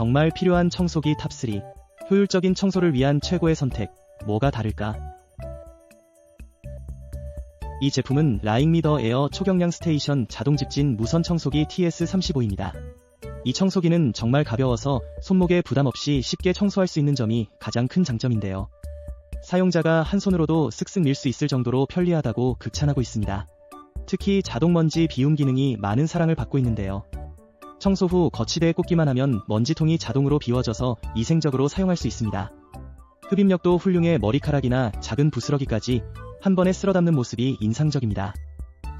정말 필요한 청소기 탑3. 효율적인 청소를 위한 최고의 선택. 뭐가 다를까? 이 제품은 라잉미더 에어 초경량 스테이션 자동 집진 무선 청소기 TS35입니다. 이 청소기는 정말 가벼워서 손목에 부담 없이 쉽게 청소할 수 있는 점이 가장 큰 장점인데요. 사용자가 한 손으로도 쓱쓱 밀 수 있을 정도로 편리하다고 극찬하고 있습니다. 특히 자동 먼지 비움 기능이 많은 사랑을 받고 있는데요. 청소 후 거치대에 꽂기만 하면 먼지통이 자동으로 비워져서 위생적으로 사용할 수 있습니다. 흡입력도 훌륭해 머리카락이나 작은 부스러기까지 한 번에 쓸어 담는 모습이 인상적입니다.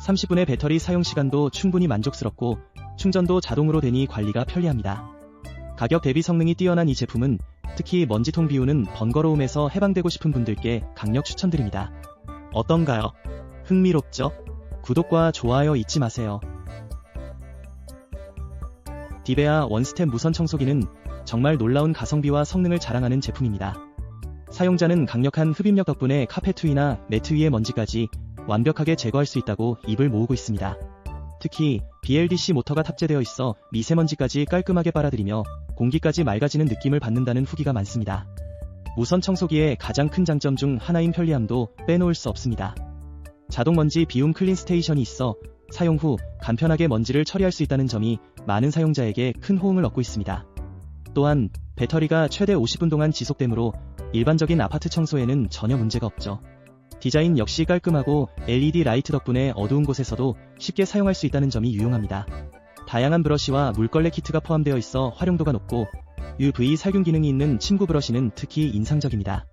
30분의 배터리 사용 시간도 충분히 만족스럽고 충전도 자동으로 되니 관리가 편리합니다. 가격 대비 성능이 뛰어난 이 제품은 특히 먼지통 비우는 번거로움에서 해방되고 싶은 분들께 강력 추천드립니다. 어떤가요? 흥미롭죠? 구독과 좋아요 잊지 마세요. 디베아 원스텝 무선 청소기는 정말 놀라운 가성비와 성능을 자랑하는 제품입니다. 사용자는 강력한 흡입력 덕분에 카페트 위나 매트 위의 먼지까지 완벽하게 제거할 수 있다고 입을 모으고 있습니다. 특히 BLDC 모터가 탑재되어 있어 미세먼지까지 깔끔하게 빨아들이며 공기까지 맑아지는 느낌을 받는다는 후기가 많습니다. 무선 청소기의 가장 큰 장점 중 하나인 편리함도 빼놓을 수 없습니다. 자동 먼지 비움 클린 스테이션이 있어 사용 후 간편하게 먼지를 처리할 수 있다는 점이 많은 사용자에게 큰 호응을 얻고 있습니다. 또한 배터리가 최대 50분 동안 지속되므로 일반적인 아파트 청소에는 전혀 문제가 없죠. 디자인 역시 깔끔하고 LED 라이트 덕분에 어두운 곳에서도 쉽게 사용할 수 있다는 점이 유용합니다. 다양한 브러쉬와 물걸레 키트가 포함되어 있어 활용도가 높고 UV 살균 기능이 있는 침구 브러쉬는 특히 인상적입니다.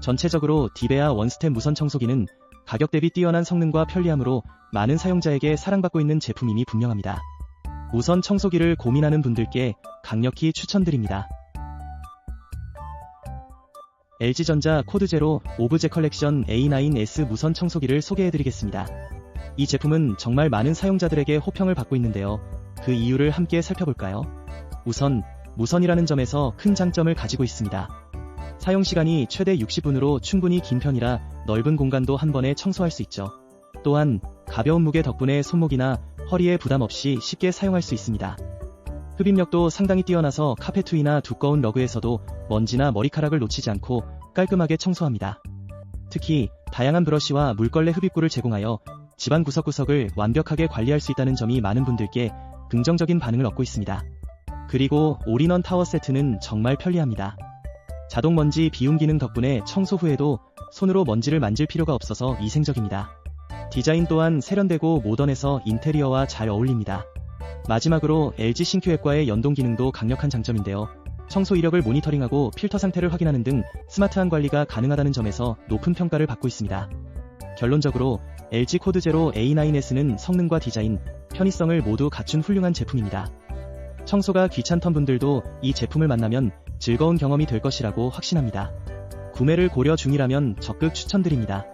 전체적으로 디베아 원스텝 무선 청소기는 가격 대비 뛰어난 성능과 편리함으로 많은 사용자에게 사랑받고 있는 제품임이 분명합니다. 무선 청소기를 고민하는 분들께 강력히 추천드립니다. LG전자 코드 제로 오브제 컬렉션 A9S 무선 청소기를 소개해드리겠습니다. 이 제품은 정말 많은 사용자들에게 호평을 받고 있는데요. 그 이유를 함께 살펴볼까요? 우선, 무선이라는 점에서 큰 장점을 가지고 있습니다. 사용 시간이 최대 60분으로 충분히 긴 편이라 넓은 공간도 한 번에 청소할 수 있죠. 또한, 가벼운 무게 덕분에 손목이나 허리에 부담 없이 쉽게 사용할 수 있습니다. 흡입력도 상당히 뛰어나서 카페트 위나 두꺼운 러그에서도 먼지나 머리카락을 놓치지 않고 깔끔하게 청소합니다. 특히 다양한 브러쉬와 물걸레 흡입구를 제공하여 집안 구석구석을 완벽하게 관리할 수 있다는 점이 많은 분들께 긍정적인 반응을 얻고 있습니다. 그리고 올인원 타워 세트는 정말 편리합니다. 자동 먼지 비움 기능 덕분에 청소 후에도 손으로 먼지를 만질 필요가 없어서 위생적입니다. 디자인 또한 세련되고 모던해서 인테리어와 잘 어울립니다. 마지막으로 LG 신큐앱과의 연동 기능도 강력한 장점인데요. 청소 이력을 모니터링하고 필터 상태를 확인하는 등 스마트한 관리가 가능하다는 점에서 높은 평가를 받고 있습니다. 결론적으로 LG 코드 제로 A9S는 성능과 디자인, 편의성을 모두 갖춘 훌륭한 제품입니다. 청소가 귀찮던 분들도 이 제품을 만나면 즐거운 경험이 될 것이라고 확신합니다. 구매를 고려 중이라면 적극 추천드립니다.